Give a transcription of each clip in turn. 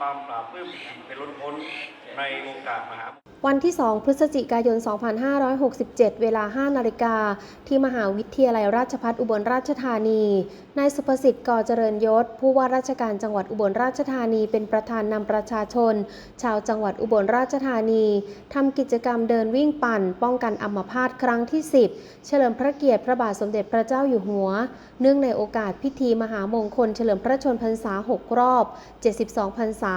ความปราบปลื้มเป็นล้นพ้นในโอกาสมหา วันที่ 2 พฤศจิกายน 2567 เวลา 5 นาฬิกา ที่มหาวิทยาลัยราชภัฏอุบลราชธานี นายสุภสิทธิ์ก่อเจริญยศ ผู้ว่าราชการจังหวัดอุบลราชธานีเป็นประธานนำประชาชน ชาวจังหวัดอุบลราชธานีทำกิจกรรมเดินวิ่งปั่น ป้องกันอัมพาตครั้งที่ 10 เฉลิมพระเกียรติพระบาทสมเด็จพระเจ้าอยู่หัว เนื่องในโอกาสพิธีมหามงคล เฉลิมพระชนพรรษา 6 รอบ 72 พรรษา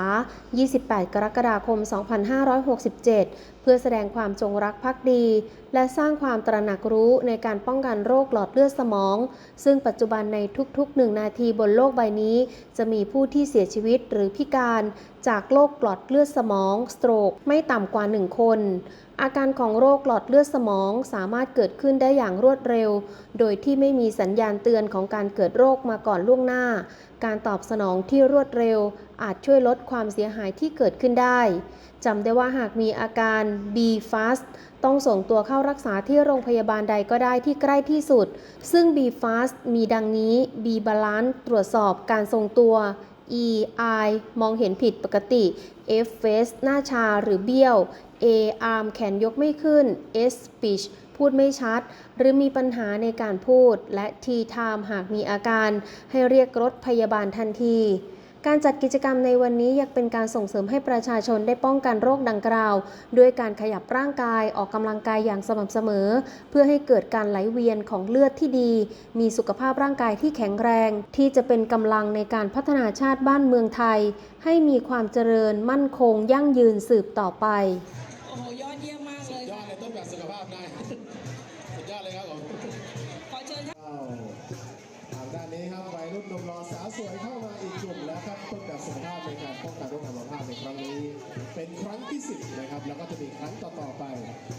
28 กรกฎาคม 2567เพื่อแสดงความจงรักภักดี และสร้างความตระหนักรู้ในการป้องกันโรคหลอดเลือดสมอง ซึ่งปัจจุบันในทุกๆ1นาทีบนโลกใบนี้ จะมีผู้ที่เสียชีวิตหรือพิการ จากโรคหลอดเลือดสมอง สโตรกไม่ต่ำกว่า 1 คนอาการของโรคหลอดเลือดสมองสามารถเกิดขึ้นได้อย่างรวดเร็ว โดยที่ไม่มีสัญญาณเตือนของการเกิดโรคมาก่อนล่วงหน้า การตอบสนองที่รวดเร็ว อาจช่วยลดความเสียหายที่เกิดขึ้นได้จำได้ว่าหากมีอาการ B fast ต้องส่งตัวเข้ารักษาที่โรงพยาบาลใดก็ได้ที่ใกล้ที่สุด ซึ่ง B fast มีดังนี้ B balance ตรวจสอบการทรงตัว E I มองเห็นผิดปกติ F face หน้าชาหรือเบี้ยว A arm แขนยกไม่ขึ้น S speech พูดไม่ชัด หรือมีปัญหาในการพูด และ T time หากมีอาการ ให้เรียกรถพยาบาลทันที การจัดกิจกรรมในวันนี้ยังเป็นการส่งเสริมให้ประชาชนได้ป้องกันโรคดังกล่าว ด้วยการขยับร่างกายออกกำลังกายอย่างสม่ำเสมอ เพื่อให้เกิดการไหลเวียนของเลือดที่ดี มีสุขภาพร่างกายที่แข็งแรง ที่จะเป็นกำลังในการพัฒนาชาติบ้านเมืองไทย ให้มีความเจริญมั่นคงยั่งยืนสืบต่อไปโอ้โหยอดเยี่ยมมากเลยยอดเลยต้นแบบสุขภาพได้สุดยอดเลยครับผม วยเข้ามาอีกกลุ่มแล้วครับต้นแบบสุขภาพในการป้องกันโรคอัมพาตในครั้งนี้ เป็นครั้งที่ 10 นะครับ แล้วก็จะมีครั้งต่อๆไป